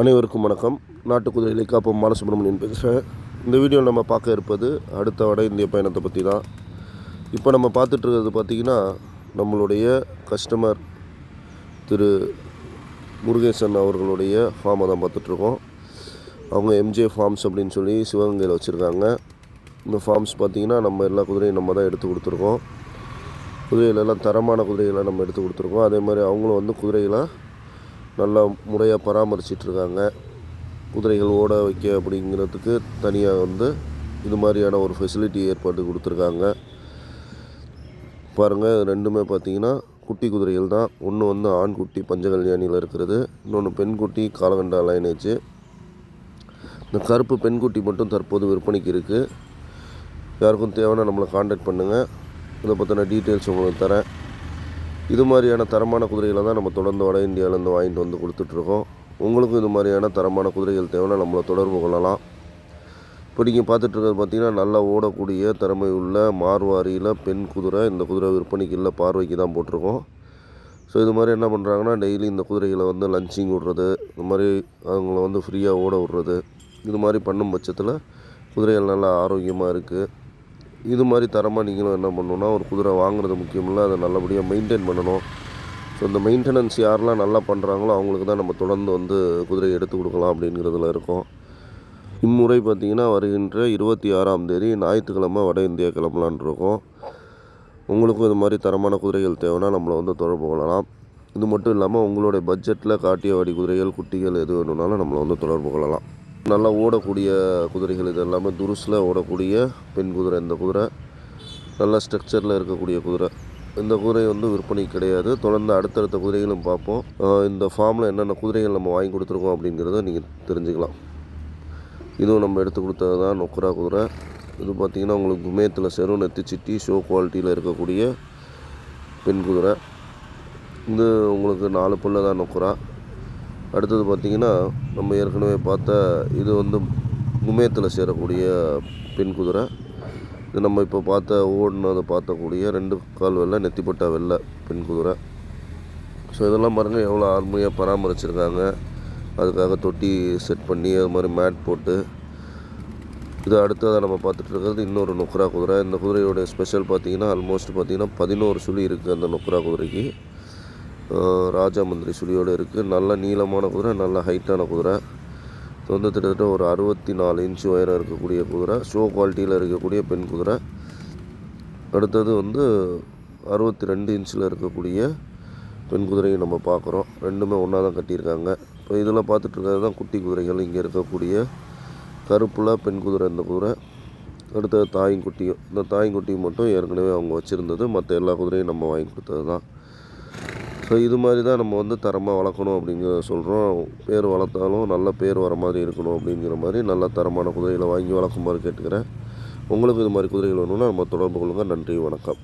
அனைவருக்கும் வணக்கம். நாட்டு காப்பம் காப்போம் பாலசுப்ரமணியன் பேசுகிறேன் இந்த வீடியோவில் நம்ம பார்க்க இருப்பது அடுத்த வட இந்திய பயணத்தை பற்றி தான். இப்போ நம்ம பார்த்துட்ருக்கிறது பார்த்திங்கன்னா நம்மளுடைய கஸ்டமர் திரு முருகேசன் அவர்களுடைய ஃபார்மை தான் பார்த்துட்ருக்கோம் அவங்க எம்ஜே ஃபார்ம்ஸ் அப்படின்னு சொல்லி சிவகங்கையில் வச்சுருக்காங்க. இந்த ஃபார்ம்ஸ் பார்த்திங்கன்னா நம்ம எல்லா குதிரையும் நம்ம தான் எடுத்து கொடுத்துருக்கோம். குதிரைகளெல்லாம் தரமான குதிரைகளை நம்ம எடுத்து கொடுத்துருக்கோம். அதே மாதிரி அவங்களும் வந்து குதிரைகளை நல்லா முறையாக பராமரிச்சிட்ருக்காங்க. குதிரைகள் ஓட வைக்க அப்படிங்கிறதுக்கு தனியாக வந்து இது மாதிரியான ஒரு ஃபெசிலிட்டி ஏற்பாடு கொடுத்துருக்காங்க. பாருங்கள் ரெண்டுமே பார்த்தீங்கன்னா குட்டி குதிரைகள் தான். ஒன்று வந்து ஆண் குட்டி பஞ்சகல்யாணியில் இருக்கிறது. இன்னொன்று பெண்குட்டி காலகண்டா லைனேஜ் இந்த கருப்பு பெண்குட்டி மட்டும் தற்போது விற்பனைக்கு இருக்குது யாருக்கும் தேவைன்னா நம்மளை காண்டாக்ட் பண்ணுங்கள் இதை பற்றின டீட்டெயில்ஸ் உங்களுக்கு தரேன். இது மாதிரியான தரமான குதிரைகளை தான் நம்ம தொடர்ந்து வட இந்தியாவிலேருந்து வாங்கிட்டு வந்து கொடுத்துட்ருக்கோம். உங்களுக்கும் இது மாதிரியான தரமான குதிரைகள் தேவைன்னா நம்மளை தொடர்பு கொள்ளலாம். இப்போ நீங்கள் பார்த்துட்ருக்கிறது பார்த்திங்கன்னா நல்லா ஓடக்கூடிய திறமை உள்ள மார்வாரியில் பெண் குதிரை இந்த குதிரை விற்பனைக்கு இல்லை பார்வைக்கு தான் போட்டிருக்கோம். ஸோ இது மாதிரி என்ன பண்ணுறாங்கன்னா டெய்லி இந்த குதிரைகளை வந்து லஞ்சிங் விடுறது இந்த மாதிரி அவங்கள வந்து ஃப்ரீயாக ஓட விட்றது இது மாதிரி பண்ணும் பட்சத்தில் குதிரைகள் நல்லா ஆரோக்கியமாக இருக்குது இது மாதிரி தரமாக நீங்களும் என்ன பண்ணணுன்னா ஒரு குதிரை வாங்குறது முக்கியம் இல்லை அதை நல்லபடியாக மெயின்டைன் பண்ணணும். ஸோ இந்த மெயின்டெனன்ஸ் யாரெல்லாம் நல்லா பண்ணுறாங்களோ அவங்களுக்கு தான் நம்ம தொடர்ந்து வந்து குதிரை எடுத்து கொடுக்கலாம் அப்படிங்கிறதுல இருக்கும். இம்முறை பார்த்திங்கன்னா வருகின்ற இருபத்தி ஆறாம் தேதி ஞாயிற்றுக்கிழமை வட இந்தியா கிளம்பலான் இருக்கோம். உங்களுக்கும் இது மாதிரி தரமான குதிரைகள் தேவைன்னா நம்மளை வந்து தொடர்பு கொள்ளலாம். இது மட்டும் இல்லாமல் உங்களுடைய பட்ஜெட்டில் காட்டிய வடி குதிரைகள் குட்டிகள் எது வேணும்னாலும் நம்மளை வந்து தொடர்பு கொள்ளலாம். நல்லா ஓடக்கூடிய குதிரைகள் இது எல்லாமே துருஸில் ஓடக்கூடிய பெண் குதிரை இந்த குதிரை. நல்ல ஸ்ட்ரக்சரில் இருக்கக்கூடிய குதிரை. இந்த குதிரை வந்து விற்பனை கிடையாது. தொடர்ந்து அடுத்தடுத்த குதிரைகளும் பார்ப்போம். இந்த ஃபார்மில் என்னென்ன குதிரைகள் நம்ம வாங்கி கொடுத்துருக்கோம் அப்படிங்கிறத நீங்கள் தெரிஞ்சுக்கலாம். இதுவும் நம்ம எடுத்து கொடுத்தது தான் நொக்குரா குதிரை. இது பார்த்திங்கன்னா உங்களுக்கு குமேத்தில் செரு நெத்தி சிட்டி ஷோ குவாலிட்டியில் இருக்கக்கூடிய பெண் குதிரை. இது உங்களுக்கு நாலு புல்ல தான் நொக்குரா. அடுத்தது பார்த்திங்கன்னா நம்ம ஏற்கனவே பார்த்த இது வந்து குமேத்தில் சேரக்கூடிய பெண் குதிரை. இது நம்ம இப்போ பார்த்த ஓடினதை பார்த்தக்கூடிய ரெண்டு கால் வெள்ளை நெத்திப்பட்டா வெள்ளை பெண் குதிரை. ஸோ இதெல்லாம் பாருங்கள் எவ்வளோ ஆர்மையாக பராமரிச்சிருக்காங்க. அதுக்காக தொட்டி செட் பண்ணி அது மாதிரி மேட் போட்டு. இது அடுத்ததாக நம்ம பார்த்துட்டு இருக்கிறது இன்னொரு நுக்ரா குதிரை. இந்த குதிரையோட ஸ்பெஷல் பார்த்தீங்கன்னா ஆல்மோஸ்ட் பார்த்தீங்கன்னா பதினோரு சுழி இருக்குது அந்த நுக்ரா குதிரைக்கு. ஆஹ் ராஜா மந்திரி சுழியோடு இருக்குது நல்ல நீளமான குதிரை நல்ல ஹைட்டான குதிரை. இது வந்து கிட்டத்தட்ட ஒரு அறுபத்தி நாலு இன்ச்சு உயரம் இருக்கக்கூடிய குதிரை. ஷோ குவாலிட்டியில் இருக்கக்கூடிய பெண் குதிரை. அடுத்தது வந்து அறுபத்தி ரெண்டு இன்ச்சில் இருக்கக்கூடிய பெண் குதிரையை நம்ம பார்க்குறோம். ரெண்டுமே ஒன்றா தான் கட்டியிருக்காங்க. இப்போ இதில் பார்த்துட்டு இருக்கிறது தான் குட்டி குதிரைகள். இங்கே இருக்கக்கூடிய கருப்பில் பெண் குதிரை இந்த குதிரை. அடுத்தது தாயங்குட்டியும் இந்த தாயங்குட்டியும் மட்டும் ஏற்கனவே அவங்க வச்சுருந்தது. மற்ற எல்லா குதிரையும் நம்ம வாங்கி கொடுத்தது தான். ஸோ இது மாதிரி தான் நம்ம வந்து தரமாக வளர்க்கணும் அப்படிங்கிற சொல்கிறோம் பேர் வளர்த்தாலும் நல்ல பேர் வர மாதிரி இருக்கணும் அப்படிங்கிற மாதிரி நல்ல தரமான குதிரைகளை வாங்கி வளர்க்குமாறு கேட்டுக்கிறேன். உங்களுக்கு இது மாதிரி குதிரைகள் வேணும்னா நம்ம தொடர்பு கொள்ளுங்கள் நன்றி வணக்கம்.